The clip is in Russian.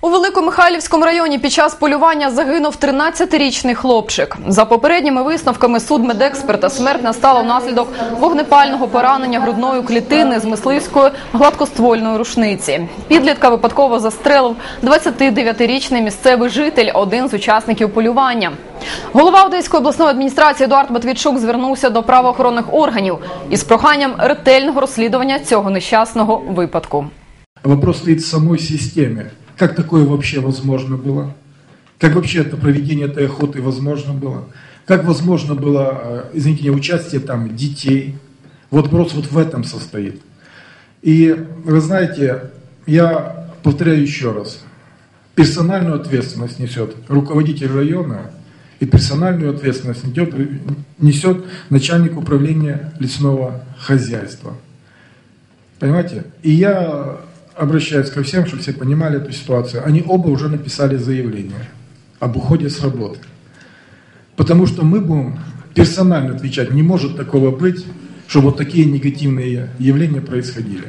У Великомихайлівському районі під час полювання загинув 13-річний хлопчик. За попередніми висновками судмедексперта смерть настала внаслідок вогнепального поранення грудної клітини з мисливської гладкоствольної рушниці. Підлітка випадково застрелив 29-річний місцевий житель, один з учасників полювання. Голова Одеської обласної адміністрації Едуард Матвійчук звернувся до правоохоронних органів із проханням ретельного розслідування цього нещасного випадку. Вопрос стоит в самой системе. Как такое вообще возможно было? Как вообще это проведение этой охоты возможно было? Как возможно было, э, извините меня, участие там детей? Вот вопрос вот в этом состоит. И вы знаете, я повторяю еще раз. Персональную ответственность несет руководитель района и персональную ответственность несет, несет начальник управления лесного хозяйства. Понимаете? И я обращаюсь ко всем, чтобы все понимали эту ситуацию. Они оба уже написали заявление об уходе с работы. Потому что мы будем персонально отвечать. Не может такого быть, что вот такие негативные явления происходили.